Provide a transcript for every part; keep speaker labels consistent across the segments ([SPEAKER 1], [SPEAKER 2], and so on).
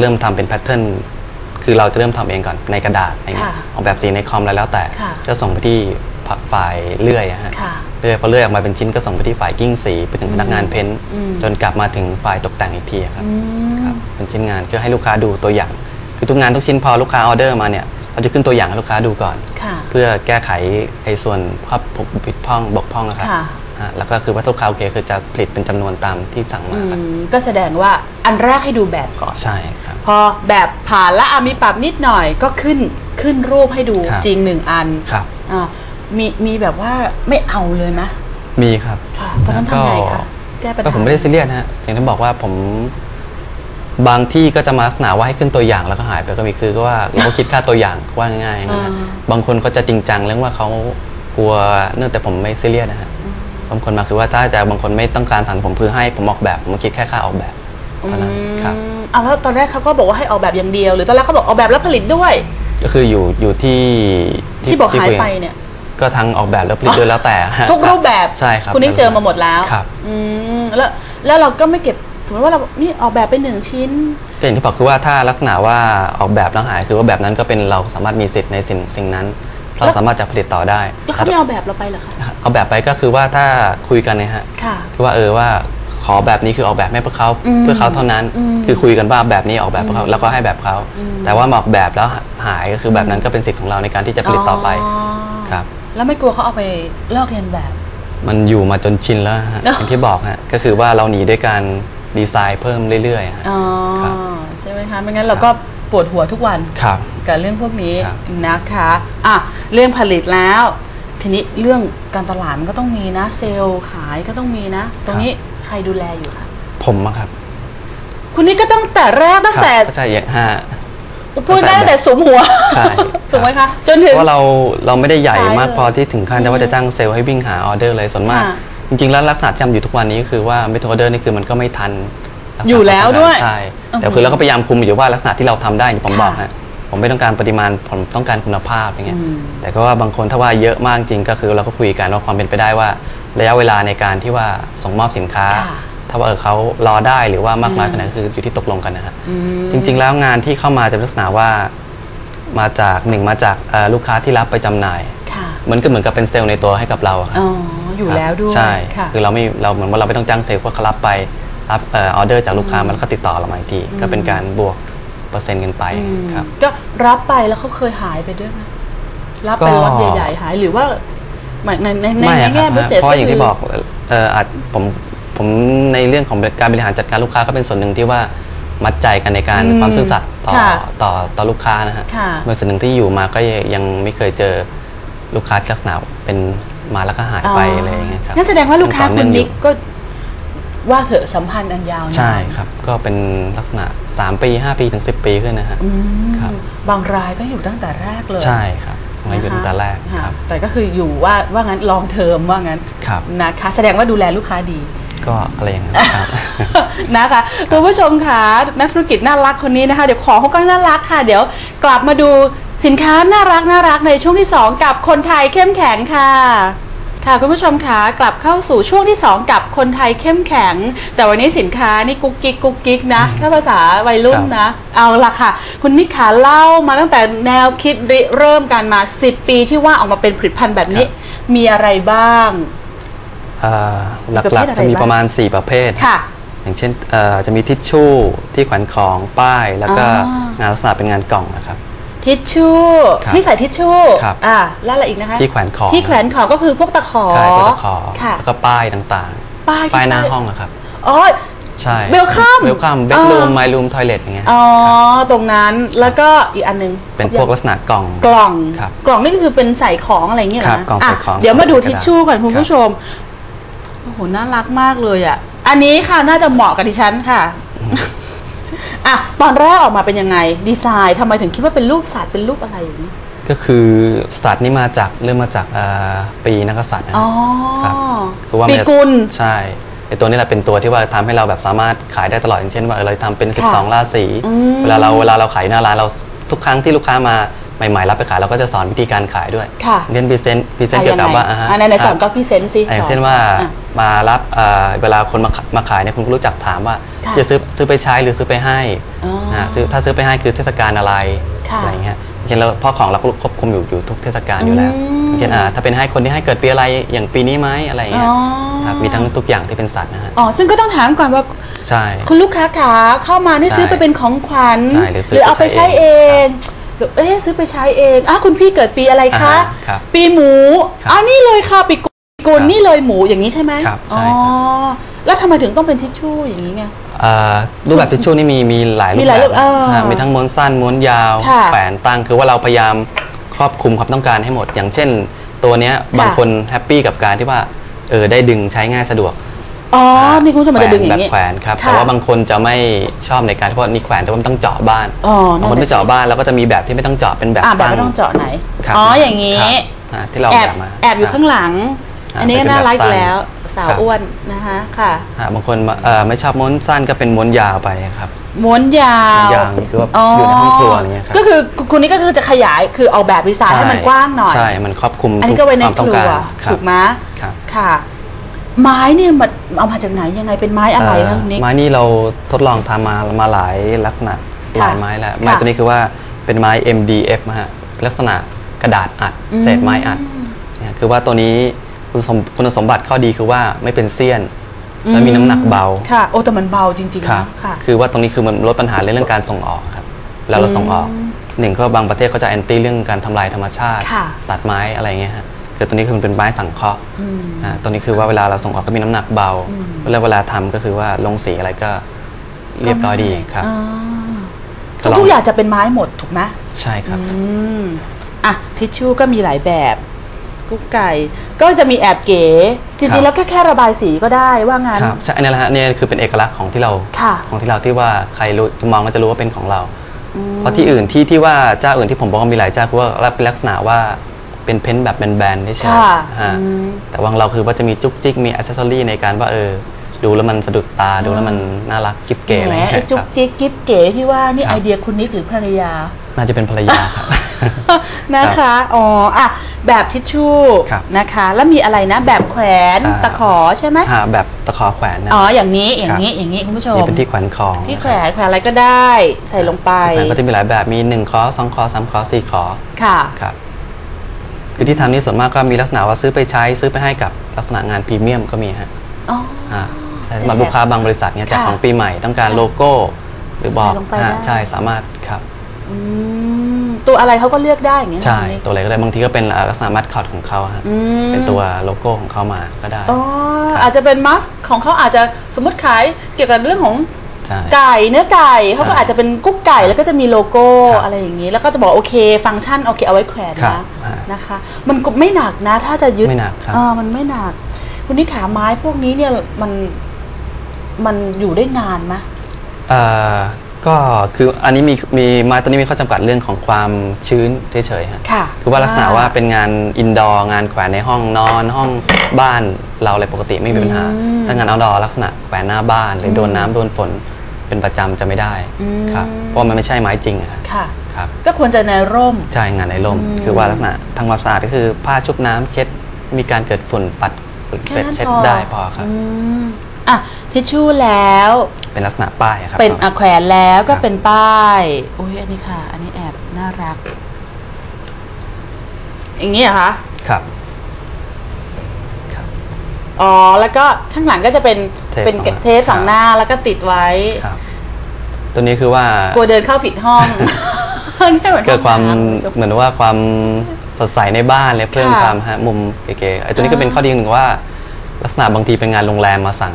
[SPEAKER 1] เริ่มทำเป็นแพทเทิร์นคือเราจะเริ่มทำเองก่อนในกระดาษอะไรเงี้ย
[SPEAKER 2] ค่ะ
[SPEAKER 1] ออกแบบสีในคอมอะไรแล้วแต่
[SPEAKER 2] ค่ะ
[SPEAKER 1] ก็ส่งไปที่ฝ่ายเลื่อยอะฮะ
[SPEAKER 2] ค่ะ
[SPEAKER 1] เลื่อยพอเลื่อยออกมาเป็นชิ้นก็ส่งไปที่ฝ่ายกิ้งสีไปถึงพนักงานเพ้นท์
[SPEAKER 2] อืม
[SPEAKER 1] จนกลับมาถึงฝ่ายตกแต่งอีกทีอะครับ
[SPEAKER 2] อืม
[SPEAKER 1] ครับเป็นชิ้นงานคือให้ลูกค้าดูตัวอย่าง คือทุกงานทุกชิ้นพอลูกค้าออเดอร์มาเนี่ยเราจะขึ้นตัวอย่างให้ลูกค้าดูก่อน
[SPEAKER 2] ค่ะ
[SPEAKER 1] เพื่อแก้ไขไอ้ส่วนข้อผิดพร่องบกพร่องนะครับ
[SPEAKER 2] ค่ะ
[SPEAKER 1] ฮะแล้วก็คือว่าลูกค้าโอเคคือจะผลิตเป็นจำนวนตามที่สั่ง
[SPEAKER 2] อื
[SPEAKER 1] มาครับ
[SPEAKER 2] มก็แสดงว่าอันแรกให้ดูแบบก่อน
[SPEAKER 1] ใช่ครับ
[SPEAKER 2] พอแบบผ่านแล้วอะมีปรับนิดหน่อยก็ขึ้นขึ้นรูปให้ดู
[SPEAKER 1] ครับ
[SPEAKER 2] จริงหนึ่งอัน
[SPEAKER 1] ครับ
[SPEAKER 2] อ่ามีมีแบบว่าไม่เอาเลยไหม
[SPEAKER 1] มีครับ
[SPEAKER 2] ค่ะตอนนั้นทำไงคะแก้ปัญหา
[SPEAKER 1] ก็ผมไม่ได้ซีเรียสนะฮะอย่างที่บอกว่าผมบางที่ก็จะมาลักษณะว่าให้ขึ้นตัวอย่างแล้วก็หายไปก็มีคือก็ว่าเราก็คิดค่าตัวอย่างว่าง่ายๆนะฮะ
[SPEAKER 2] อ่า
[SPEAKER 1] บางคนก็จะจริงจังเรื่องว่าเขากลัวเนื่องแต่ผมไม่ซีเรียสนะฮะ บางคนมาคือว่าถ้าจะบางคนไม่ต้องการสั่งผมคือให้ผมออกแบบผมก็คิดแค่ค่าออกแบบเท่านั้นครับ
[SPEAKER 2] อืมอะแล้วตอนแรกเขาก็บอกว่าให้ออกแบบอย่างเดียว หรือตอนแรกเขาบอกออกแบบแล้วผลิตด้วย
[SPEAKER 1] ก็คืออยู่อยู่ที่
[SPEAKER 2] ที่บอกหาย
[SPEAKER 1] คุ
[SPEAKER 2] ไปเนี่ย
[SPEAKER 1] ก็ทั้งออกแบบแล้วผลิตด้วยแล้วแต่ฮะ
[SPEAKER 2] ทุกรูปแบบ
[SPEAKER 1] ใช่ครับ
[SPEAKER 2] คุณนี่เจอมาหมดแล้ว
[SPEAKER 1] ครับ
[SPEAKER 2] อืมแล้วแล้วเราก็ไม่เก็บสมมติว่าเรานี่ออกแบบไปหนึ่งชิ้น
[SPEAKER 1] ก็อย่างที่บอกคือว่าถ้าลักษณะว่าออกแบบแล้วหายคือว่าแบบนั้นก็เป็นเราสามารถมีสิทธิ์ในสิ่งสิ่งนั้น เราสามารถจะผลิตต่อได้
[SPEAKER 2] แล้วเขาไม่เอาแบบเราไปเหรอคะ
[SPEAKER 1] เอาแบบไปก็คือว่าถ้าคุยกันเนี่ยฮะ
[SPEAKER 2] ค่ะ
[SPEAKER 1] คือว่าเออว่าขอแบบนี้คือออกแบบให้เพื่อเขา
[SPEAKER 2] อืม
[SPEAKER 1] เพื่อเขาเท่านั้น
[SPEAKER 2] อืม
[SPEAKER 1] คือคุยกันว่าแบบนี้ออกแบบเพื่อเขาแล้วก็ให้แบบเขาแต่ว่ามาออกแบบแล้วหายก็คือแบบนั้นก็เป็นสิทธิ์ของเราในการที่จะผลิตต่อไปครับ
[SPEAKER 2] แล้วไม่กลัวเขาเอาไปลอกเลียนแบบ
[SPEAKER 1] มันอยู่มาจนชินแล้วฮะ
[SPEAKER 2] เนอะ
[SPEAKER 1] อย่างที่บอกฮะก็คือว่าเราหนีด้วยการดีไซน์เพิ่มเรื่อยๆฮะ
[SPEAKER 2] อ๋อ
[SPEAKER 1] ครับ
[SPEAKER 2] ใช่ไหมคะ ไม่งั้นเราก็ปวดหัวทุกวัน
[SPEAKER 1] ครับ
[SPEAKER 2] กับเรื่องพวกนี้
[SPEAKER 1] ครับ
[SPEAKER 2] นะคะ อะ เรื่องผลิตแล้ว ทีนี้เรื่องการตลาดมันก็ต้องมีนะ เซลล์ขายก็ต้องมีนะ ตรงนี้ใครดูแลอยู่คะ
[SPEAKER 1] ผมอะครับ
[SPEAKER 2] คุณนี่ก็ตั้งแต่แรกตั้งแต่
[SPEAKER 1] ครับก็ใช่อย่างฮะ
[SPEAKER 2] พูดได้ตั้งแต่สวมหัว
[SPEAKER 1] ใช่
[SPEAKER 2] ถูกไหมคะจนถึง
[SPEAKER 1] เพราะเราเราไม่ได้ใหญ่
[SPEAKER 2] ขาย
[SPEAKER 1] มาก
[SPEAKER 2] เลย
[SPEAKER 1] พอที่ถึงขั้นว่าจะจ้างเซลล์ให้วิ่งหาออเดอร์เลยส่วนมาก
[SPEAKER 2] ค่ะ
[SPEAKER 1] จริงๆแล้วลักษณะที่ทำอยู่ทุกวันนี้ก็คือว่าเมทออเดอร์นี่คือมันก็ไม่ทันลักษณะ
[SPEAKER 2] อยู่แล้วด้วย
[SPEAKER 1] ใช่แต่
[SPEAKER 2] อือฮึ
[SPEAKER 1] คือเราก็พยายามคุมอยู่ว่าลักษณะที่เราทำได้อย่างที่ผม
[SPEAKER 2] ค่ะ
[SPEAKER 1] บอกฮะ ผมไม่ต้องการปริมาณผมต้องการคุณภาพอย่างเงี้ย
[SPEAKER 2] อืม
[SPEAKER 1] แต่ก็ว่าบางคนถ้าว่าเยอะมากจริงก็คือเราก็คุยกันว่าความเป็นไปได้ว่า ระยะเวลาในการที่ว่าส่งมอบสินค้า
[SPEAKER 2] ค่ะ
[SPEAKER 1] ถ้าว่าเออเขารอได้หรือว่ามากมาย
[SPEAKER 2] อืม
[SPEAKER 1] ขนาดนั้นคืออยู่ที่ตกลงกันนะฮะ
[SPEAKER 2] อืม
[SPEAKER 1] จริง ๆ แล้วงานที่เข้ามาจะเป็นลักษณะว่ามาจากหนึ่งมาจากเอ่อลูกค้าที่รับไปจำหน่าย
[SPEAKER 2] ค่ะ
[SPEAKER 1] มันก็เหมือนกับเป็นเซลล์ในตัวให้กับเราอะครับ
[SPEAKER 2] อ๋ออยู่
[SPEAKER 1] ครับ
[SPEAKER 2] แล้วด้วย
[SPEAKER 1] ใช่
[SPEAKER 2] ค่ะ
[SPEAKER 1] คือเราไม่เราเหมือนว่าเราไม่ต้องจ้างเซลล์เพราะเขารับไปรับเออเดอร์จากลูกค้ามาแล้วก็ติดต่อเรามาอีกทีก็เป็นการบวก เปอร์เซ็นต์กันไป
[SPEAKER 2] อืม
[SPEAKER 1] ครับ
[SPEAKER 2] ก็รับไปแล้วเขาเคยหายไปด้วยไหมรับเป็น
[SPEAKER 1] ก็
[SPEAKER 2] ล็อตใหญ่ๆหายหรือว่าหมายในในใน
[SPEAKER 1] ไม่
[SPEAKER 2] ใน
[SPEAKER 1] อะค
[SPEAKER 2] แง่
[SPEAKER 1] รับ
[SPEAKER 2] business
[SPEAKER 1] เพราะอย่างที่
[SPEAKER 2] คื
[SPEAKER 1] บอกเอออาจผมผมในเรื่องของการบริหารจัดการลูกค้าก็เป็นส่วนหนึ่งที่ว่ามัดใจกันในการ
[SPEAKER 2] อืม
[SPEAKER 1] ความซื่อสัตย์ต่อ
[SPEAKER 2] ค่ะ
[SPEAKER 1] ต่อต่อลูกค้านะฮะ
[SPEAKER 2] ค่ะ
[SPEAKER 1] เป็นส่วนหนึ่งที่อยู่มาก็ยังไม่เคยเจอลูกค้าที่ลักษณะเป็นมาแล้วก็หายไปอะไรอย่างเงี้ยครับ
[SPEAKER 2] งั้นแสดงว่าลูกค้า
[SPEAKER 1] ยัง
[SPEAKER 2] คุ
[SPEAKER 1] ต่อ
[SPEAKER 2] ณ
[SPEAKER 1] เนื่
[SPEAKER 2] นิ
[SPEAKER 1] อง
[SPEAKER 2] ก
[SPEAKER 1] อยู่
[SPEAKER 2] ก็ ว่าเถอะสัมพันธ์อันยาวนาน
[SPEAKER 1] ใช่ครับ ก็เป็นลักษณะ 3 ปี 5 ปีถึง 10 ปีขึ้นนะฮะ
[SPEAKER 2] อืม
[SPEAKER 1] ครับ
[SPEAKER 2] บางรายก็อยู่ตั้งแต่แรกเลย
[SPEAKER 1] ใช่ครับมาอยู่ตั้งแต่แรก
[SPEAKER 2] นะะ
[SPEAKER 1] ครับ
[SPEAKER 2] แต่ก็คืออยู่ว่าว่างั้นลองเทอมว่างั้น
[SPEAKER 1] ครับ
[SPEAKER 2] นะคะแสดงว่าดูแลลูกค้าดี
[SPEAKER 1] ก็อะไรอย่างนั้นครับ
[SPEAKER 2] นะคะคุณผู้ชมค่ะนักธุรกิจน่ารักคนนี้นะคะ เดี๋ยวของเขาก็น่ารักค่ะ เดี๋ยวกลับมาดูสินค้าน่ารักน่ารักในช่วงที่ 2 กับคนไทยเข้มแข็งค่ะ ค่ะคุณผู้ชมคะกลับเข้าสู่ช่วงที่ 2 กับคนไทยเข้มแข็ง แต่วันนี้สินค้านี่กุ๊กกิ๊กกุ๊กกิ๊กนะ ถ้าภาษาวัยรุ่นนะ เอาละค่ะ คุณนิกขาเล่ามาตั้งแต่แนวคิดริเริ่มการมา 10 ปีที่ว่าออกมาเป็นผลิตภัณฑ์แบบนี้ มีอะไรบ้าง
[SPEAKER 1] เอ่อห
[SPEAKER 2] ประเภ
[SPEAKER 1] ลั
[SPEAKER 2] ท
[SPEAKER 1] ก
[SPEAKER 2] อะไร
[SPEAKER 1] ๆจะมี
[SPEAKER 2] บ้าง
[SPEAKER 1] ประมาณ 4 ประเภท
[SPEAKER 2] ค่ะ
[SPEAKER 1] อย่างเช่นเอ่อจะมีทิชชู่ที่แขวนของป้าย แล้วก็
[SPEAKER 2] อ่าง
[SPEAKER 1] งานลักษณะเป็นงานกล่องนะครับ
[SPEAKER 2] ทิชชู่
[SPEAKER 1] ครับ
[SPEAKER 2] ที่ใส่ทิชชู่
[SPEAKER 1] ครับ
[SPEAKER 2] อ่าแล้วอะไรอีกนะคะ
[SPEAKER 1] ที่แขวนของ
[SPEAKER 2] ที่แขวนของก็คือพวกตะขอ
[SPEAKER 1] ใช่ตัวตะขอ
[SPEAKER 2] ค่ะ
[SPEAKER 1] แล้วก็ป้ายต่าง
[SPEAKER 2] ป้ายที่
[SPEAKER 1] ป้ายหน้าห้องนะครับ
[SPEAKER 2] อ๋อ
[SPEAKER 1] ใช่
[SPEAKER 2] Welcome
[SPEAKER 1] เวลคัมเบดรูม
[SPEAKER 2] อ่า
[SPEAKER 1] ไมรูมทอยเลทอย่างเงี้ย
[SPEAKER 2] อ๋อ
[SPEAKER 1] ครับ
[SPEAKER 2] ตรงนั้นแล้วก็อีกอันหนึง
[SPEAKER 1] เป็นพวกลักษณะกล่อง
[SPEAKER 2] กล่อง
[SPEAKER 1] ครับ
[SPEAKER 2] กล่องนี่ก็คือเป็นใส่ของอะไรอย่างเงี้ยเหรอ
[SPEAKER 1] ครับ
[SPEAKER 2] นะ
[SPEAKER 1] กล่องใส่ของะ
[SPEAKER 2] เดี๋ยวมาดู
[SPEAKER 1] กระดาษ
[SPEAKER 2] ทิชชู่ก่อนคุณผู้ชมโอ้โหน่ารักมากเลยอะ อันนี้ค่ะน่าจะเหมาะกับดิฉันค่ะ อะตอนแรกออกมาเป็นยังไง ดีไซน์ทำไมถึงคิดว่าเป็นรูปสัตว์เป็นรูปอะไรอย่างนี้
[SPEAKER 1] ก็คือสตาร์ทนี่มาจากเริ่มมาจากอ่าปีนักกษัตริย์นะ
[SPEAKER 2] อ๋อ
[SPEAKER 1] ครับคือว่า
[SPEAKER 2] ปี
[SPEAKER 1] มันจะ
[SPEAKER 2] กุล
[SPEAKER 1] ใช่ไอตัวนี้แหละเป็นตัวที่ว่าทำให้เราแบบสามารถขายได้ตลอดอย่างเช่นว่าเออเราทำเป็น
[SPEAKER 2] ค่ะ
[SPEAKER 1] 12 ราศี
[SPEAKER 2] อืม
[SPEAKER 1] เวลาเราเวลาเราขายหน้าร้านเราทุกครั้งที่ลูกค้ามา ใหม่ๆรับไปขายเราก็จะสอนวิธีการขายด้วย
[SPEAKER 2] ค่ะ
[SPEAKER 1] เรียนพรีเซนต์พรีเซนต์เกี่ยวกับว่าอ่าฮะ
[SPEAKER 2] อ่าไหนๆสอนก็พรีเซนต์สิ
[SPEAKER 1] อ่าอย่าง
[SPEAKER 2] ส
[SPEAKER 1] เช่นว่า
[SPEAKER 2] อะ
[SPEAKER 1] มารับเอ่อเวลาคนมาขมาขายเนี่ยคุณก็รู้จักถามว่า
[SPEAKER 2] ค่ะ
[SPEAKER 1] จะซื้อซื้อไปใช้หรือซื้อไปให้
[SPEAKER 2] อ๋ออ่า
[SPEAKER 1] ซื้อถ้าซื้อไปให้คือเทศกาลอะไร
[SPEAKER 2] ค่ะ
[SPEAKER 1] อะไรอย่างเงี้ยอย่างเช่นเราเพราะของเราก็ควบคุมอยู่อยู่ทุกเทศกาลอยู่แล้ว
[SPEAKER 2] อืม
[SPEAKER 1] อย่างเช่นอ่าถ้าเป็นให้คนที่ให้เกิดปีอะไรอย่างปีนี้ไหมอะไรอย่างเงี้ย
[SPEAKER 2] อ๋อ
[SPEAKER 1] ครับมีทั้งทุกอย่างที่เป็นสัตว์นะฮะ
[SPEAKER 2] อ๋อซึ่งก็ต้องถามก่อนว่า
[SPEAKER 1] ใช่
[SPEAKER 2] คุณลูกค้าขาเข้ามานี่
[SPEAKER 1] ใช่
[SPEAKER 2] ซื้อไปเป็นของขวัญ
[SPEAKER 1] ใช่หรือซื้อ
[SPEAKER 2] หรือเอาไป
[SPEAKER 1] ไปใช้
[SPEAKER 2] ใช้เอ
[SPEAKER 1] เอง
[SPEAKER 2] งหรือ เอ๊ะซื้อไปใช้เองอ้าวคุณพี่เกิดปีอะไรคะ
[SPEAKER 1] อ่าฮะครับ
[SPEAKER 2] ปีหมู
[SPEAKER 1] ครับ
[SPEAKER 2] อ้าวนี่เลยค่ะปีกุลปีกุล
[SPEAKER 1] ครับ
[SPEAKER 2] นี่เลยหมูอย่างนี้ใช่ไหม
[SPEAKER 1] ครับ
[SPEAKER 2] อ๋
[SPEAKER 1] ใช่
[SPEAKER 2] อ
[SPEAKER 1] ครับ
[SPEAKER 2] แล้วทำไมถึงต้องเป็นทิชชู่อย่างนี้ไง
[SPEAKER 1] เอ่อรูปแบบทิชชู่นี่มีมีหลายรู
[SPEAKER 2] มี
[SPEAKER 1] ป
[SPEAKER 2] หลาย
[SPEAKER 1] แบ
[SPEAKER 2] รู
[SPEAKER 1] บ
[SPEAKER 2] ปเออ
[SPEAKER 1] ใช่มีทั้งม้วนสั้นม้วนยาว
[SPEAKER 2] ค่ะ
[SPEAKER 1] แขวนตั้งคือว่าเราพยายามครอบคลุมความต้องการให้หมด อย่างเช่น ตัวเนี้ยบางคนแฮปปี้กับการที่ว่าเออได้ดึงใช้ง่ายสะดวก
[SPEAKER 2] อ๋อานี่คุณผู้ชมมันจะดึงอย่างนี้
[SPEAKER 1] แบบแขวนครับ
[SPEAKER 2] ค่ะ
[SPEAKER 1] แต่ว่าบางคนจะไม่ชอบในการที่ว่านี่แขวนแต่ว่ามันต้องเจาะบ้าน
[SPEAKER 2] อ๋อนั่
[SPEAKER 1] บานงคน
[SPEAKER 2] น่ะ
[SPEAKER 1] ไม่เจาะ
[SPEAKER 2] สิ
[SPEAKER 1] บ้านแล้วก็จะมีแบบที่ไม่ต้องเจาะเป็นแบบ
[SPEAKER 2] อ่าแบบ
[SPEAKER 1] ตั้ง
[SPEAKER 2] ไม่ต้องเจาะไหน
[SPEAKER 1] ครับ
[SPEAKER 2] อ๋อ อย่างนี้
[SPEAKER 1] ครับอ่าที่เรา
[SPEAKER 2] แอ
[SPEAKER 1] แบบบมา
[SPEAKER 2] แอบอยู่
[SPEAKER 1] ครับ
[SPEAKER 2] ข้างหลัง
[SPEAKER 1] อ่า
[SPEAKER 2] อันนี้ก็
[SPEAKER 1] เป็น
[SPEAKER 2] น่า
[SPEAKER 1] แบบ
[SPEAKER 2] รักอยู่
[SPEAKER 1] ตั้ง
[SPEAKER 2] แล้วสาว
[SPEAKER 1] ครับ
[SPEAKER 2] อ้วนนะคะค่ะ
[SPEAKER 1] อ่าบางคนเอ่อไม่ชอบม้วนสั้นก็เป็นม้วนยาวไปครับ
[SPEAKER 2] ม้วนยาว
[SPEAKER 1] ม้วนยาวคือว่าอยู่ในห้องครัวอะไรเงี้ยครับ
[SPEAKER 2] ก็คือคุณนี่ก็คือจะขยายคือออกแบบดีไซน์ให้มันกว้างหน่อย
[SPEAKER 1] ใช่ มันครอบคลุม
[SPEAKER 2] อันนี้ก็ไว้ใน
[SPEAKER 1] ความ
[SPEAKER 2] ค
[SPEAKER 1] ต้อง
[SPEAKER 2] รั
[SPEAKER 1] การ
[SPEAKER 2] ว
[SPEAKER 1] ครับ
[SPEAKER 2] ถูกไหม
[SPEAKER 1] ครับ
[SPEAKER 2] ค่ะ ไม้เนี่ยมันเอามาจากไหนยังไงเป็นไม้อะไร
[SPEAKER 1] เคะ
[SPEAKER 2] คุณนิก
[SPEAKER 1] ไม้นี่เราทดลองทำมามาหลายลักษณะหลายไม้แล้วไม้
[SPEAKER 2] ค่ะ
[SPEAKER 1] ตัวนี้คือว่าเป็นไม้ MDF นะฮะลักษณะกระดาษอัด
[SPEAKER 2] อืม
[SPEAKER 1] เศษไม้อัดเนี่ยคือว่าตัวนี้คุณสมคุณสมบัติข้อดีคือว่าไม่เป็นเสี้ยน และมีน้ำหนักเบา
[SPEAKER 2] ค่ะ โอ้แต่มันเบาจริงๆ
[SPEAKER 1] ครับ
[SPEAKER 2] นะค่ะ
[SPEAKER 1] คือว่าตรงนี้คือมันลดปัญหาเรื่องการส่งออกครับ แล้วเราส่งออก
[SPEAKER 2] อืม
[SPEAKER 1] หนึ่งก็บางประเทศเขาจะแอนตี้เรื่องการทำลายธรรมชาติ
[SPEAKER 2] ค่ะ
[SPEAKER 1] ตัดไม้อะไรเงี้ยฮะ คือตัวนี้คือมันเป็นไม้สังเคราะห์
[SPEAKER 2] อืม
[SPEAKER 1] อ่าตัวนี้คือว่าเวลาเราส่งออกก็มีน้ำหนักเบา
[SPEAKER 2] อืม
[SPEAKER 1] แล้วเวลาทำก็คือว่าลงสีอะไรก็เรียบร้อยดีครับ
[SPEAKER 2] อ่า
[SPEAKER 1] จะลอง
[SPEAKER 2] ทุกอย่างจะเป็นไม้หมดถูกไหม
[SPEAKER 1] ใช่ครับ
[SPEAKER 2] อืมอะทิชชู่ก็มีหลายแบบกุ๊กไก่ ก็จะมีแอบเก๋จ
[SPEAKER 1] ครั
[SPEAKER 2] ริงๆ
[SPEAKER 1] บ
[SPEAKER 2] แล้วแค่แค่ระบายสีก็ได้ว่างั้น
[SPEAKER 1] ครับใช่อันนี้แหละฮะเนี่ยคือเป็นเอกลักษณ์ของที่เรา
[SPEAKER 2] ค่ะ
[SPEAKER 1] ของที่เราที่ว่าใครรู้มองก็จะรู้ว่าเป็นของเรา
[SPEAKER 2] อืม
[SPEAKER 1] เพราะที่อื่นที่ที่ว่าเจ้าอื่นที่ผมบอกว่ามีหลายเจ้าคือว่าเป็นลักษณะว่า เป็นเพ้นท์แบบแบนๆเฉย
[SPEAKER 2] ค่ะ
[SPEAKER 1] ๆฮะ
[SPEAKER 2] อืม
[SPEAKER 1] แต่ว่าของเราคือว่าจะมีจุกจิกมีอ c เซสซอรี่ในการว่าเออ ดูแล้วมันสะดุดตาดูแล้วมันน่ารักกิ๊บเก๋อะไร
[SPEAKER 2] แหม
[SPEAKER 1] เงี้ย
[SPEAKER 2] ไอ้จุ๊
[SPEAKER 1] ค
[SPEAKER 2] ก
[SPEAKER 1] รับ
[SPEAKER 2] จิ๊กกิ๊บเก๋ที่ว่านี่
[SPEAKER 1] ครับ
[SPEAKER 2] ไอเดียคุณนิกหรือภรรยา
[SPEAKER 1] น่าจะเป็นภรรยาครับ
[SPEAKER 2] นะคะ อ๋ออะแบบทิชชู่
[SPEAKER 1] ครับ
[SPEAKER 2] นะคะ แล้วมีอะไรนะ แบบแขวน
[SPEAKER 1] อ่า
[SPEAKER 2] ตะขอใช่ไหม
[SPEAKER 1] ฮะแบบตะขอแขวนนะ
[SPEAKER 2] อ๋อ อย่างนี้ อย่างนี้ อย่างนี้คุณผู้ชม
[SPEAKER 1] นี่เป็นที่แขวนคอ
[SPEAKER 2] ที่แขวนแขวนอะไรก็ได้ ใส่ลงไป
[SPEAKER 1] แขวนก็จะมีหลายแบบมี1คอ2คอ3คอ4คอ
[SPEAKER 2] ค่ะ
[SPEAKER 1] ครับ คือที่ทำนี่ส่วนมากก็มีลักษณะว่าซื้อไปใช้ซื้อไปให้กับลักษณะงานพรีเมียมก็มีฮะ
[SPEAKER 2] อ๋อ
[SPEAKER 1] อ่าแต่สำหรับลูกค้าบางบริษัทเนี่ยจาก
[SPEAKER 2] ค่ะ
[SPEAKER 1] ของปีใหม่ต้องการ
[SPEAKER 2] ค่ะ
[SPEAKER 1] โลโก้ หรือบอก
[SPEAKER 2] ใส่ลงไป
[SPEAKER 1] ฮะ
[SPEAKER 2] ได้
[SPEAKER 1] ใช่สามารถครับ
[SPEAKER 2] อืมตัวอะไรเขาก็เลือกได้อย่างเงี้ย
[SPEAKER 1] ใช่
[SPEAKER 2] คุณนิก
[SPEAKER 1] ตัวอะไรก็ได้บางทีก็เป็นอ่าลักษณะมัดคอตของเขาฮะ
[SPEAKER 2] อืม
[SPEAKER 1] เป็นตัวโลโก้ของเขามาก็ได้
[SPEAKER 2] อ๋อ
[SPEAKER 1] ครับ
[SPEAKER 2] อาจจะเป็นมัสของเขาอาจจะสมมติขายเกี่ยวกับเรื่องของ
[SPEAKER 1] ใช่
[SPEAKER 2] ไก่เนื้อไก่เขาก็
[SPEAKER 1] ใช่
[SPEAKER 2] อาจจะเป็นกุ๊กไก่แล้วก็จะมีโลโก้
[SPEAKER 1] ครับ
[SPEAKER 2] อะไรอย่างนี้ แล้วก็จะบอกโอเค ฟังก์ชันโอเคเอาไว้แขวน
[SPEAKER 1] ครั
[SPEAKER 2] นะ
[SPEAKER 1] บฮะ
[SPEAKER 2] นะคะ มันก็ไม่หนักนะ ถ้าจะยึด
[SPEAKER 1] ไม่หนักครับ
[SPEAKER 2] เออมันไม่หนักคุณนี่ขาไม้พวกนี้เนี่ยมันมันอยู่ได้นานไหม
[SPEAKER 1] เอ่อก็คืออันนี้มีมีไม้ตัวนี้มีข้อจำกัดเรื่องของความชื้นเฉยๆฮะ
[SPEAKER 2] ค่ะ
[SPEAKER 1] คือว่าลักษณะว่าเป็นงานอินดอร์งานแขวนในห้องนอน ห้องบ้านเราอะไรปกติไม่มีปัญหา
[SPEAKER 2] อืม
[SPEAKER 1] ถ้างานเอาดอลักษณะแขวนหน้าบ้านหรือโดนน้ำโดนฝน เป็นประจำจะไม่ได้
[SPEAKER 2] อืม
[SPEAKER 1] ครับเพราะมันไม่ใช่ไม้จริงอะครับ
[SPEAKER 2] ค่ะ
[SPEAKER 1] ครับ
[SPEAKER 2] ก็ควรจะในร่ม
[SPEAKER 1] ใช่งานในร่ม
[SPEAKER 2] อืม
[SPEAKER 1] คือว่าลักษณะทางความสะอาดก็คือผ้าชุบน้ำเช็ด มีการเกิดฝุ่นปัด
[SPEAKER 2] แค่
[SPEAKER 1] เป็ด
[SPEAKER 2] นั้น
[SPEAKER 1] เช็ด
[SPEAKER 2] พอ
[SPEAKER 1] ได้พอครับ
[SPEAKER 2] อืมอะทิชชู่แล้ว
[SPEAKER 1] เป็นลักษณะป้ายอะครับ
[SPEAKER 2] เป็นอะแขวนแล้วก็
[SPEAKER 1] ครับ
[SPEAKER 2] เป็นป้ายอุ้ยอันนี้ค่ะ อันนี้แอบน่ารัก อย่างนี้เหรอคะ
[SPEAKER 1] ครับครับ
[SPEAKER 2] อ๋อ แล้วก็ข้างหลังก็จะเป็น
[SPEAKER 1] เทป
[SPEAKER 2] เป็น
[SPEAKER 1] สองหน้า
[SPEAKER 2] เทปสองหน้าแล้วก็ติดไว้
[SPEAKER 1] ครับ ตัวนี้คือว่า
[SPEAKER 2] กลัวเดินเข้าผิดห้องนี่หมือน
[SPEAKER 1] เกิดความ
[SPEAKER 2] ห้องน้ำ
[SPEAKER 1] เหมือนว่าความสดใสในบ้านเลยเพิ่ม
[SPEAKER 2] ค่ะ
[SPEAKER 1] ความฮะมุมเก๋ๆไอ้ตัวนี้ก็เป็นข้อดีหนึ่งว่า ลักษณะบางทีเป็นงานโรงแรมมาสั่ง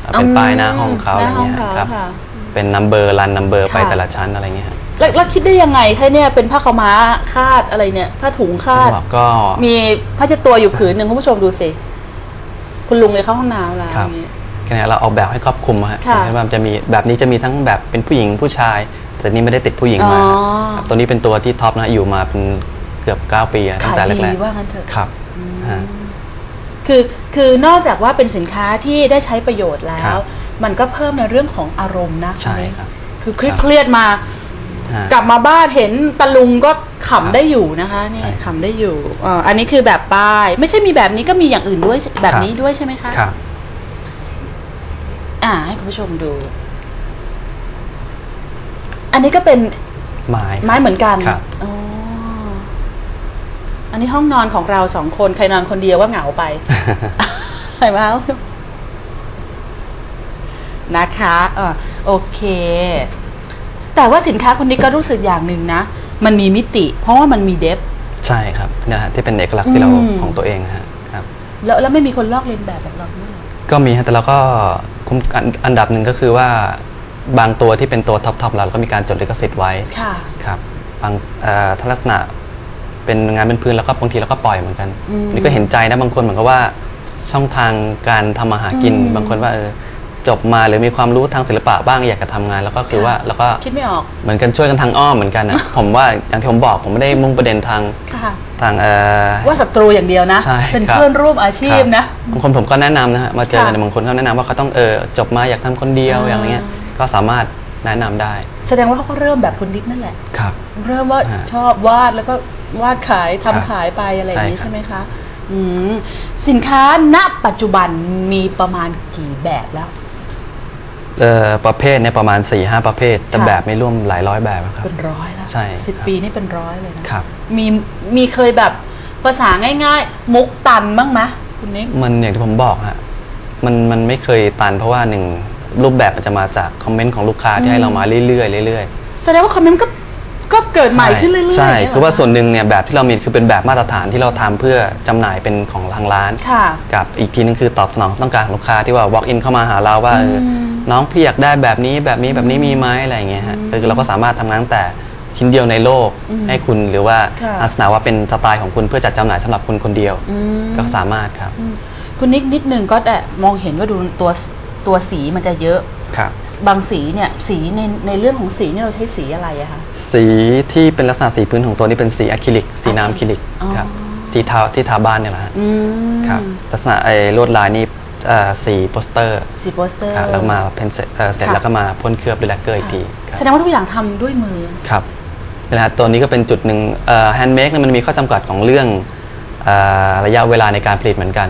[SPEAKER 1] เอาเป็นป้ายหน้าห้องเขาอะไรเงี้ย
[SPEAKER 2] หน้าห้อง
[SPEAKER 1] ครับ
[SPEAKER 2] เขาค่ะ
[SPEAKER 1] เป็นนัมเบอร์รันนัมเบอร์ไป
[SPEAKER 2] ค่ะ
[SPEAKER 1] แต่ละชั้นอะไรเงี้ยฮะ
[SPEAKER 2] แล้วแล้วคิดได้ยังไงคะเนี่ยเป็นผ้าขาวม้าคาดอะไรเนี่ย ผ้าถุงคาด
[SPEAKER 1] บอกก็
[SPEAKER 2] มีผ้าเช็ดตัวอยู่ผืนหนึ่งคุณผู้ชมดูสิ คุณลุงเลยเข้าห้องน้ำแล้ว
[SPEAKER 1] ครับ
[SPEAKER 2] อย่างนี้
[SPEAKER 1] แค่นี้เราออกแบบให้ครอบคลุมอะฮะ
[SPEAKER 2] ค่ะ
[SPEAKER 1] เห็นว่ามันจะมีแบบนี้จะมีทั้งแบบเป็นผู้หญิงผู้ชาย แต่นี่ไม่ได้ติดผู้หญิงมา
[SPEAKER 2] อ๋อ
[SPEAKER 1] ครับตัวนี้เป็นตัวที่ท็อปนะฮะอยู่มาเป็นเกือบ 9 ปีอะตั้ง
[SPEAKER 2] ขาย
[SPEAKER 1] แต่
[SPEAKER 2] ดี
[SPEAKER 1] แรก
[SPEAKER 2] ว่างั้นเถอะ
[SPEAKER 1] ๆครับฮะ
[SPEAKER 2] คือคือนอกจากว่าเป็นสินค้าที่ได้ใช้ประโยชน์แล้
[SPEAKER 1] ครั
[SPEAKER 2] ว
[SPEAKER 1] บ
[SPEAKER 2] มันก็เพิ่มในเรื่องของอารมณ์นะ
[SPEAKER 1] ใช่ครับ
[SPEAKER 2] คือเครียดๆมา
[SPEAKER 1] ฮะ
[SPEAKER 2] กลับมาบ้านเห็นตะลุงก็ ขำได้อยู่นะคะนี่
[SPEAKER 1] ใช่ครับ
[SPEAKER 2] ขำได้อยู่อ่าอันนี้คือแบบป้าย ไม่ใช่มีแบบนี้ก็มีอย่างอื่นด้วยแบบนี้ด้วยใช่ไหมคะ
[SPEAKER 1] ครับ
[SPEAKER 2] อ่าให้คุณผู้ชมดู อันนี้ก็เป็น
[SPEAKER 1] ไม้
[SPEAKER 2] ไม้เหมือนกัน
[SPEAKER 1] ครับ
[SPEAKER 2] อ๋ออันนี้ห้องนอนของเราสองคน ใครนอนคนเดียวว่าเหงาไปใช่ไหมนะคะอ่าโอเค แต่ว่าสินค้าคนนี้ก็รู้สึกอย่างหนึ่งนะ มันมีมิติ เพราะว่ามันมีเดฟ
[SPEAKER 1] ใช่ครับเนยฮะที่เป็นเอกลักษณ์ที่เรา
[SPEAKER 2] อืม
[SPEAKER 1] ของตัวเองฮะครับ
[SPEAKER 2] แล้วแล้วไม่มีคนลอกเลียนแบบแบบเราด้วยเหรอ
[SPEAKER 1] ก็มีฮะแต่เราก็คุ้มอันอันดับหนึ่งก็คือว่าบางตัวที่เป็นตัวท็อปๆเราก็มีการจดลิขสิทธิ์ไว้
[SPEAKER 2] ค่ะ
[SPEAKER 1] ครับบางเอ่อถ้าลักษณะเป็นงานเป็นพื้นแล้วก็บางทีเราก็ปล่อยเหมือนกัน
[SPEAKER 2] อืม
[SPEAKER 1] นี่ก็เห็นใจนะบางคนเหมือนกับว่าช่องทางการทำมาหากิน
[SPEAKER 2] อืม
[SPEAKER 1] บางคนว่าเออ จบมาหรือมีความรู้ทางศิลปะบ้างอยากจะทำงาน แล้วก็คือว่าแล้วก็
[SPEAKER 2] คิดไม่ออก
[SPEAKER 1] เหมือนกันช่วยกันทางอ้อมเหมือนกันนะ ผมว่าอย่างที่ผมบอกผมไม่ได้มุ่งประเด็นทาง
[SPEAKER 2] ค่ะ
[SPEAKER 1] ทางเอ่อ
[SPEAKER 2] ว่าศัตรูอย่างเดียวนะ
[SPEAKER 1] ใช่
[SPEAKER 2] เป็น
[SPEAKER 1] ครับ
[SPEAKER 2] เพื่อนร่วมอาชีพนะ
[SPEAKER 1] บางคนผมก็แนะนำนะฮะมาเจอกัน
[SPEAKER 2] ค่ะ
[SPEAKER 1] บางคนเขาแนะนำว่าเขาต้องเออจบมาอยากทำคนเดียว
[SPEAKER 2] อ่า
[SPEAKER 1] อย่างเงี้ยก็สามารถแนะนำได้
[SPEAKER 2] แสดงว่าเขาก็เริ่มแบบคุณนิกนั่นแหละ
[SPEAKER 1] ครับ
[SPEAKER 2] เริ่มว่า
[SPEAKER 1] ฮะ
[SPEAKER 2] ชอบวาดแล้วก็วาดขายทำ
[SPEAKER 1] ครับ
[SPEAKER 2] ขายไปอะไรอย่างนี้
[SPEAKER 1] ใช่ครับ
[SPEAKER 2] ใช่ไหมคะอืมสินค้าณปัจจุบันมีประมาณกี่แบบแล้ว
[SPEAKER 1] เอ่อประเภทเนี่ยประมาณ4ี่ห้าประเภท แต่
[SPEAKER 2] ค่ะ
[SPEAKER 1] แบบไม่ร่วมหลายร้อยแบบอะครับ
[SPEAKER 2] เป็นร้อยแล้ว
[SPEAKER 1] ใช่
[SPEAKER 2] สิบ
[SPEAKER 1] ครับ
[SPEAKER 2] ปีนี่เป็นร้อยเลยนะ ครับ มีมีเคยแบบภาษาง่ายๆ มุกตันบ้างไหมคุณนิก
[SPEAKER 1] มันอย่างที่ผมบอกฮะมันมันไม่เคยตันเพราะว่าหนึ่งรูปแบบมันจะมาจากคอมเมนต์ของลูกค้า
[SPEAKER 2] อื
[SPEAKER 1] ที่
[SPEAKER 2] ม
[SPEAKER 1] ให้เรามาเรื่อยๆเรื่อย
[SPEAKER 2] แสดงว่าคอมเมนต์ก็ก็เกิด
[SPEAKER 1] ๆ
[SPEAKER 2] ใหม่ขึ้นเรื่อยๆ
[SPEAKER 1] ใช่
[SPEAKER 2] ย่งเงี้ย
[SPEAKER 1] คือว่า
[SPEAKER 2] เหร
[SPEAKER 1] ส่วนหนึ่งเนี่ยแบบที่เรามีคือเป็นแบบมาตรฐานที่เราทำเพื่อจำหน่ายเป็นของทางร้าน
[SPEAKER 2] ค่ะ
[SPEAKER 1] กับอีกทีนึงคือตอบสนองต้องการของลูกค้าที่ว่า walk in เข้ามาหาเราว่าเอออ
[SPEAKER 2] ม
[SPEAKER 1] น้องพี่อยากได้แบบนี้แบบนี้แบบนี้มีไหมอะไรอย่างเงี้ยฮะคือเราก็สามารถทำงานตั้งแต่ชิ้นเดียวในโลก
[SPEAKER 2] อืม
[SPEAKER 1] ให้คุณหรือว่า
[SPEAKER 2] ค่ะ
[SPEAKER 1] อาสนาว่าเป็นสไตล์ของคุณเพื่อจัดจำหน่ายสำหรับคุณคนเดียว
[SPEAKER 2] อืม
[SPEAKER 1] ก็สามารถครับ
[SPEAKER 2] อืมคุณนิกนิดนึงก็แต่มองเห็นว่าดูตัวตัวสีมันจะเยอะ
[SPEAKER 1] ครับ
[SPEAKER 2] บางสีเนี่ยสีในในเรื่องของสีเนี่ยเราใช้สีอะไรอะคะ
[SPEAKER 1] สีที่เป็นลักษณะสีพื้นของตัวนี้เป็นสีอะคริลิก สีน้ำอะคริลิก
[SPEAKER 2] อ๋อ
[SPEAKER 1] ครับสีทาที่ทาบ้านเนี่ยแหละฮะ
[SPEAKER 2] อืม
[SPEAKER 1] ครับลักษณะไอ้ลวดลายนี่เอ่อ สีโปสเตอร์
[SPEAKER 2] สีโปสเตอร์
[SPEAKER 1] ครับแล้วมาเพ้นเสร็จเอ่อเสร็จ
[SPEAKER 2] ค่ะ
[SPEAKER 1] แล้วก็มาพ่นเคลือบด้วยแลกเกอร์อีกทีค
[SPEAKER 2] แส
[SPEAKER 1] รับ
[SPEAKER 2] ดงว่าทุกอย่างทำด้วยมือ
[SPEAKER 1] ครับนะฮะตัวนี้ก็เป็นจุดหนึ่งแฮนด์เมดมันมีข้อจำกัดของเรื่องเอ่อระยะเวลาในการผลิตเหมือนกัน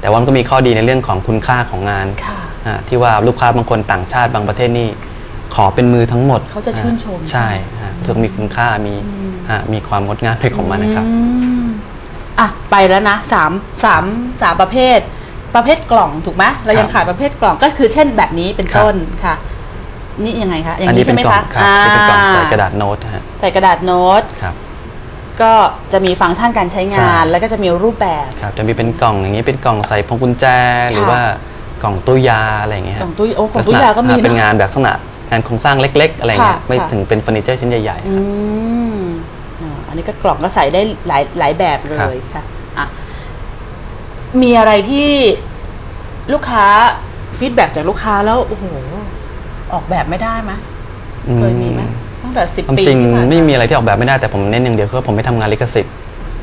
[SPEAKER 1] แต่ว่ามันก็มีข้อดีในเรื่องของคุณค่าของงาน
[SPEAKER 2] ค่ะ
[SPEAKER 1] อ่าที่ว่าลูกค้าบางคนต่างชาติบางประเทศนี่ขอเป็นมือทั้งหมด
[SPEAKER 2] เขาจะชื่นชม
[SPEAKER 1] ใช่ฮะรู้สึกมีคุณค่ามีฮะมีความงดงามในของมันนะครับ
[SPEAKER 2] อืมอะไปแล้วนะสามสามสามประเภท ประเภทกล่องถูกไหมเรายัง
[SPEAKER 1] ครับ
[SPEAKER 2] ขาดประเภทกล่องก็คือเช่นแบบนี้เป็น
[SPEAKER 1] ครับ
[SPEAKER 2] ต้นค่ะ นี่ยังไงคะอย่าง
[SPEAKER 1] อัน
[SPEAKER 2] นี้
[SPEAKER 1] นี้
[SPEAKER 2] ใช่
[SPEAKER 1] เป็น
[SPEAKER 2] ไหม
[SPEAKER 1] กล่อ
[SPEAKER 2] คะ
[SPEAKER 1] งครับที่เป็นกล่องใส่กระดาษโน้ตนะฮะ
[SPEAKER 2] ใส่กระดาษโน้ต
[SPEAKER 1] ครับ
[SPEAKER 2] ก็จะมีฟังก์ชันการใช้งาน
[SPEAKER 1] ใช่
[SPEAKER 2] แล้วก็จะมีรูปแบบ
[SPEAKER 1] ครับจะมีเป็นกล่องอย่างนี้เป็นกล่องใส่พวงกุญแจหรือว่ากล่องตู้ยาอะไรอย่างเงี้ย
[SPEAKER 2] ก
[SPEAKER 1] ฮะ
[SPEAKER 2] ล่องตู้โอ้กล่อง
[SPEAKER 1] ลัษ
[SPEAKER 2] ตู้
[SPEAKER 1] ณะ
[SPEAKER 2] ยาก็มี
[SPEAKER 1] อ่เป็น
[SPEAKER 2] เนอะ
[SPEAKER 1] งานแบบลักษณะงานโครงสร้างเล็ก ๆ อะไรเงี้ย
[SPEAKER 2] ค่ะ
[SPEAKER 1] ไม่
[SPEAKER 2] ค่ะ
[SPEAKER 1] ถึงเป็นเฟอร์นิเจอร์ชิ้นใหญ่ๆ
[SPEAKER 2] อืมอ่าอันนี้ก็กล่องก็ใส่ได้หลายหลายแบบเล
[SPEAKER 1] ครับ
[SPEAKER 2] ยค่ะอะ มีอะไรที่ลูกค้าฟีดแบ็จากลูกค้าแล้วโอ้โหออกแบบไม่ได้ไหมเคยมีไหมตั้งแต่สิบ
[SPEAKER 1] ความ
[SPEAKER 2] ปี
[SPEAKER 1] จริง
[SPEAKER 2] ที่ผ่าน
[SPEAKER 1] ไม่มีอะไรที่ออกแบบไม่ได้แต่ผมเน้นอย่างเดียวคือว่าผมไม่ทำงานลิขสิทธิ์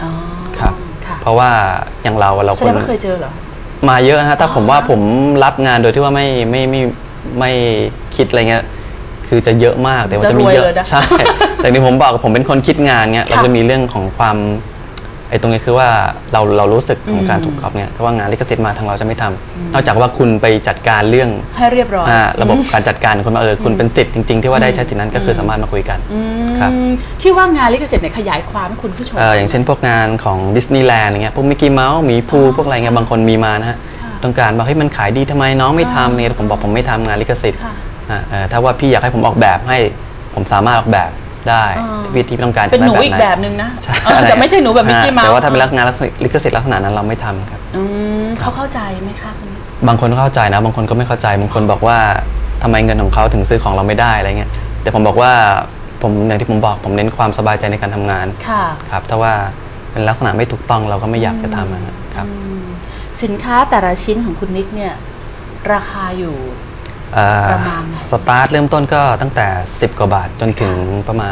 [SPEAKER 2] อ๋อ
[SPEAKER 1] ครับ
[SPEAKER 2] ค่ะ
[SPEAKER 1] เพราะว่าอย่างเราเรา
[SPEAKER 2] แส
[SPEAKER 1] ค
[SPEAKER 2] ด
[SPEAKER 1] น
[SPEAKER 2] งว่าเคยเจอเหรอ
[SPEAKER 1] มาเยอะนะฮะถ้า
[SPEAKER 2] อ๋อ
[SPEAKER 1] ผมว่าผมรับงานโดยที่ว่าไม่ไม่ไม่ไม่คิดอะไรเงี้ยคือจะเยอะมากแต่ว่าจะมีเยอะ
[SPEAKER 2] จะรวยเลยนะ
[SPEAKER 1] ใช่แต่นี่ผมบอกผมเป็นคนคิดงานเงี้ย
[SPEAKER 2] ค่ะ
[SPEAKER 1] เราจะมีเรื่องของความไอ้ตรงนี้คือว่าเราเรารู้สึกของการ
[SPEAKER 2] อืม
[SPEAKER 1] ถูกครอบเนี่ยเพราะว่างานลิขสิทธิ์มาทางเราจะไม่ทำนอกจากว่าคุณไปจัดการเรื่อง
[SPEAKER 2] ให้เรียบร้อย
[SPEAKER 1] อ่าระบบการจัดการของคุณว่าเออคุณเป็นสิทธิ์จริงๆที่ว่าได้ใช้สิทธิ์นั้นก็คือสามารถมาคุยกัน
[SPEAKER 2] อืม
[SPEAKER 1] ครับ
[SPEAKER 2] ที่ว่างานลิขสิทธิ์เนี่ยขยายความให้คุณผู้ชม
[SPEAKER 1] เอ่ออย่างเช่นพวกงานของดิสนีย์แลนด์อย่างเงี้ยพวกมิกกี้เมาส์หมีภู
[SPEAKER 2] อ๋อ
[SPEAKER 1] พวกอะไรเงี้ยบางคนมีมานะฮะ
[SPEAKER 2] ค่ะ
[SPEAKER 1] ต้องการบอกเฮ้ยมันขายดีทำไมน้องไม่
[SPEAKER 2] อ่า
[SPEAKER 1] ทำเนี่ยผมบอกผมไม่ทำงานลิขสิทธิ์
[SPEAKER 2] ค่ะ
[SPEAKER 1] อ่าเอ่อถ้าว่าพี่อยากให้ผมออกแบบให้ผมสามารถออกแบบ ได้
[SPEAKER 2] อ่า
[SPEAKER 1] วิธีที่ต้องการ
[SPEAKER 2] เป็นหนู
[SPEAKER 1] จะได้
[SPEAKER 2] อีก
[SPEAKER 1] ไแบ
[SPEAKER 2] บนึงนะ
[SPEAKER 1] ใช่
[SPEAKER 2] เออแต่ไม่ใช่หนูแบบมิกกี้
[SPEAKER 1] อ่
[SPEAKER 2] เมาส์
[SPEAKER 1] แต่ว่าถ้าเป็นลักงานลิขสิทธิ์ลักษณะนั้นเราไม่ทำครับ
[SPEAKER 2] อืมเขาเข้าใจไหมคะคุณ
[SPEAKER 1] บางคนก็เข้าใจนะ บางคนก็ไม่เข้าใจบางคนบอกว่าทำไมเงินของเขาถึงซื้อของเราไม่ได้อะไรเงี้ยแต่ผมบอกว่าผมอย่างที่ผมบอกผมเน้นความสบายใจในการทำงาน
[SPEAKER 2] ค่ะ
[SPEAKER 1] ครับถ้าว่าเป็นลักษณะไม่ถูกต้องเราก็ไม่อยากจะทำนะครับ
[SPEAKER 2] อืมสินค้าแต่ละชิ้นของคุณนิกเนี่ยราคาอยู่
[SPEAKER 1] เอ่อ
[SPEAKER 2] ประมาณ
[SPEAKER 1] สตาร์ทเริ่มต้นก็ตั้งแต่ 10 กว่าบาทจนถึงประมาณ